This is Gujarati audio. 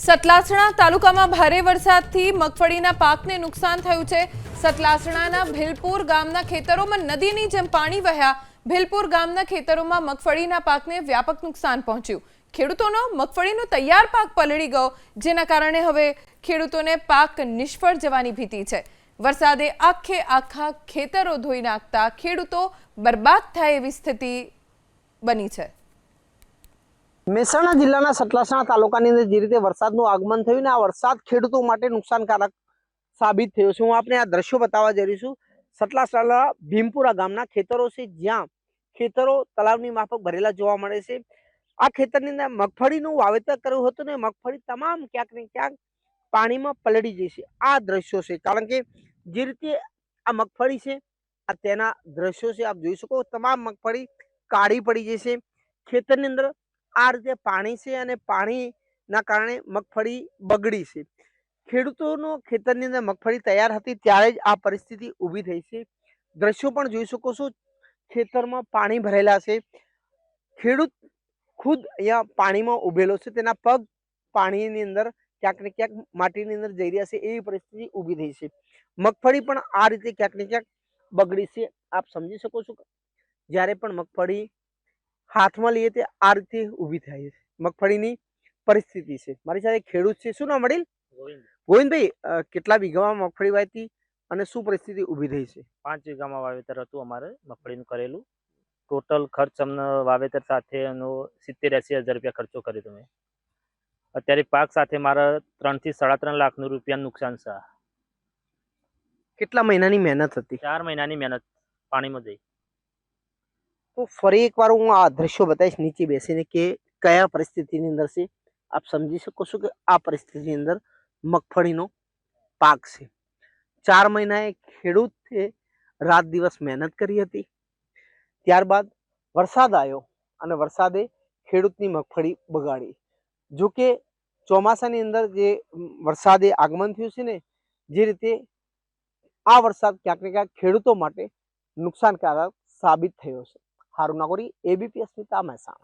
સતલાસણા તાલુકામાં ભારે વરસાદથી મગફળીના પાકને નુકસાન થયું છે. સતલાસણાના ભીલપુર ગામના ખેતરોમાં નદીની જેમ પાણી વહ્યા. ભીલપુર ગામના ખેતરોમાં મગફળીના પાકને વ્યાપક નુકસાન પહોંચ્યું. ખેડૂતોનો મગફળીનો તૈયાર પાક પલળી ગયો, જેના કારણે હવે ખેડૂતોને પાક નિષ્ફળ જવાની ભીતિ છે. વરસાદે આખે આખા ખેતરો ધોઈ નાખતા ખેડૂતો બરબાદ થાય એવી સ્થિતિ બની છે. મહેસાણા જિલ્લાના સતલાસણા તાલુકાની અંદર જે રીતે વરસાદનું આગમન થયું ને આ વરસાદ ખેડૂતો માટે નુકસાનકારક સાબિત થયો છે. હું આપને આ દ્રશ્યો બતાવવા જઈ છું. સતલાસણા ભીમપુરા ગામના ખેતરો છે, જ્યાં ખેતરો તળાવની માફક ભરેલા જોવા મળે છે. આ ખેતરની અંદર મગફળીનું વાવેતર કર્યું હતું ને મગફળી તમામ ક્યાંક ને ક્યાંક પાણીમાં પલળી જશે આ દ્રશ્યો છે. કારણ કે જે રીતે આ મગફળી છે, આ તેના દ્રશ્યો છે. આપ જોઈ શકો, તમામ મગફળી કાળી પડી જશે ખેતરની અંદર આ રીતે પાણી છે અને પાણીના કારણે મગફળી બગડી છે. ખેડૂતોનો ખેતરની અંદર મગફળી તૈયાર હતી ત્યારે જ આ પરિસ્થિતિ ઊભી થઈ છે. દ્રશ્યો પણ જોઈ શકો છો. ખેતરમાં પાણી ભરેલા છે. ખેડૂત ખુદ અહીંયા પાણીમાં ઉભેલો છે. તેના પગ પાણીની અંદર ક્યાંક ને ક્યાંક માટીની અંદર જઈ રહ્યા છે. એવી પરિસ્થિતિ ઊભી થઈ છે. મગફળી પણ આ રીતે ક્યાંક ને ક્યાંક બગડી છે. આપ સમજી શકો છો જ્યારે પણ મગફળી હાથમાં લઈએ તે આ રીતે ઊભી થાય છે. મગફળીની પરિસ્થિતિ છે. મારી સાથે ખેડૂત છે. શું નામ વડીલ ગોવિંદભાઈ કેટલા વીઘામાં મગફળી વાવી અને શું પરિસ્થિતિ ઊભી થઈ છે? પાંચ વીઘામાં વાવેતર હતું અમારે મગફળીનું કરેલું. ટોટલ ખર્ચ અમને વાવેતર સાથે એનો સિત્તેર એંસી હજાર રૂપિયા ખર્ચો કર્યો તમે. અત્યારે પાક સાથે મારા ત્રણથી સાડા ત્રણ લાખનું રૂપિયાનું નુકસાન છે કેટલા મહિનાની મહેનત હતી? ચાર મહિનાની મહેનત પાણીમાં જઈ. તો ફરી એકવાર હું આ દ્રશ્યો બતાવીશ, નીચે બેસીને કે કયા પરિસ્થિતિની અંદર છે. આપ સમજી શકો છો કે આ પરિસ્થિતિની અંદર મગફળીનો પાક છે. ચાર મહિનાએ ખેડૂતે રાત દિવસ મહેનત કરી હતી. ત્યારબાદ વરસાદ આવ્યો અને વરસાદે ખેડૂતની મગફળી બગાડી. જો કે ચોમાસાની અંદર જે વરસાદે આગમન થયું છે ને, જે રીતે આ વરસાદ ક્યાંક ને ક્યાંક ખેડૂતો માટે નુકસાનકારક સાબિત થયો છે. হারুনগরী এবিপি স্মিতা মেসা